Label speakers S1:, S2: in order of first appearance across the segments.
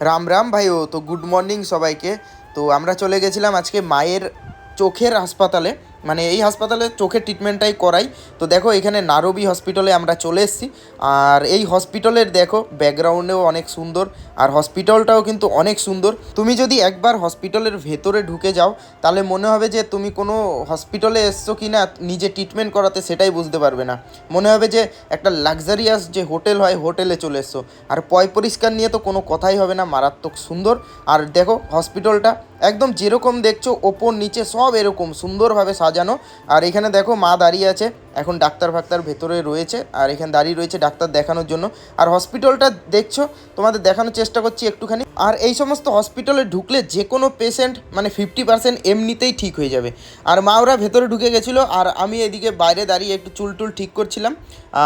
S1: রাম রাম ভাইও তো good morning সবাইকে। তো আমরা চলে গেছিলাম আজকে মায়ের চোখের হাসপাতালে। মানে এই হাসপাতালে চোখের ট্রিটমেন্টটাই করাই। তো দেখো, এখানে নারবি হসপিটালে আমরা চলে এসেছি। আর এই হসপিটালের দেখো ব্যাকগ্রাউন্ডেও অনেক সুন্দর। আর হসপিটালটাও কিন্তু অনেক সুন্দর। তুমি যদি একবার হসপিটালের ভেতরে ঢুকে যাও, তাহলে মনে হবে যে তুমি কোনো হসপিটালে এসছো কি না, নিজে ট্রিটমেন্ট করাতে সেটাই বুঝতে পারবে না। মনে হবে যে একটা লাক্সারিয়াস যে হোটেল হয় হোটেলে চলে এসছো। আর পয় পরিষ্কার নিয়ে তো কোনো কথাই হবে না, মারাত্মক সুন্দর। আর দেখো হসপিটালটা একদম যেরকম দেখছ, ওপর নিচে সব এরকম সুন্দরভাবে সাজানো। আর এখানে দেখো মা দাঁড়িয়ে আছে। এখন ডাক্তার ফাক্তার ভেতরে রয়েছে আর এখানে দাঁড়িয়ে রয়েছে ডাক্তার দেখানোর জন্য। আর হসপিটালটা দেখছ, তোমাদের দেখানোর চেষ্টা করছি একটুখানি। আর এই সমস্ত হসপিটালে ঢুকলে যে কোনো পেশেন্ট মানে ফিফটি পার্সেন্ট এমনিতেই ঠিক হয়ে যাবে। আর মা ওরা ভেতরে ঢুকে গেছিল, আর আমি এদিকে বাইরে দাঁড়িয়ে একটু চুল টুল ঠিক করছিলাম।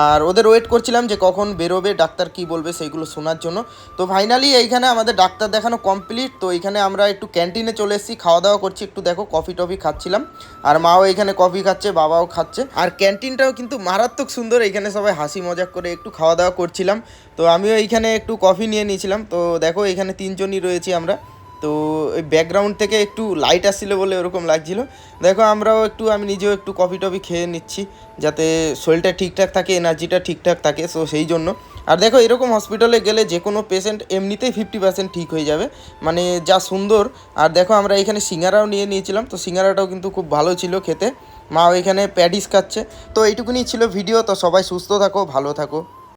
S1: আর ওদের ওয়েট করছিলাম যে কখন বেরোবে, ডাক্তার কি বলবে সেইগুলো শোনার জন্য। তো ফাইনালি এইখানে আমাদের ডাক্তার দেখানো কমপ্লিট তো এইখানে আমরা একটু ক্যান্টিনে চলে এসেছি, খাওয়া দাওয়া করছি, একটু দেখো কফি টফি খাচ্ছিলাম। আর মাও এখানে কফি খাচ্ছে, বাবাও খাচ্ছে। আর ক্যান্টিনটাও কিন্তু মারাত্মক সুন্দর। এখানে সবাই হাসি মজাক করে একটু খাওয়া দাওয়া করছিলাম। তো আমিও এইখানে একটু কফি নিয়ে নিয়েছিলাম। তো দেখো, এখানে তিনজনই রয়েছি আমরা। তো ওই ব্যাকগ্রাউন্ড থেকে একটু লাইট আসছিল বলে ওরকম লাগছিল। দেখো, আমরাও একটু, আমি নিজেও একটু কফি টফি খেয়ে নিচ্ছি যাতে শরীরটা ঠিকঠাক থাকে এনার্জিটা ঠিকঠাক থাকে সো সেই জন্য। আর দেখো, এরকম হসপিটালে গেলে যে কোনো পেশেন্ট এমনিতেই ফিফটি পার্সেন্ট ঠিক হয়ে যাবে। মানে যা সুন্দর। আর দেখো, আমরা এখানে সিঙ্গারাও নিয়ে নিয়েছিলাম। তো সিঙ্গারাটাও কিন্তু খুব ভালো ছিল খেতে। মা ওইখানে প্যাডিস খাচ্ছে। তো এইটুকুনি ছিল ভিডিও তো সবাই সুস্থ থাকো ভালো থাকো।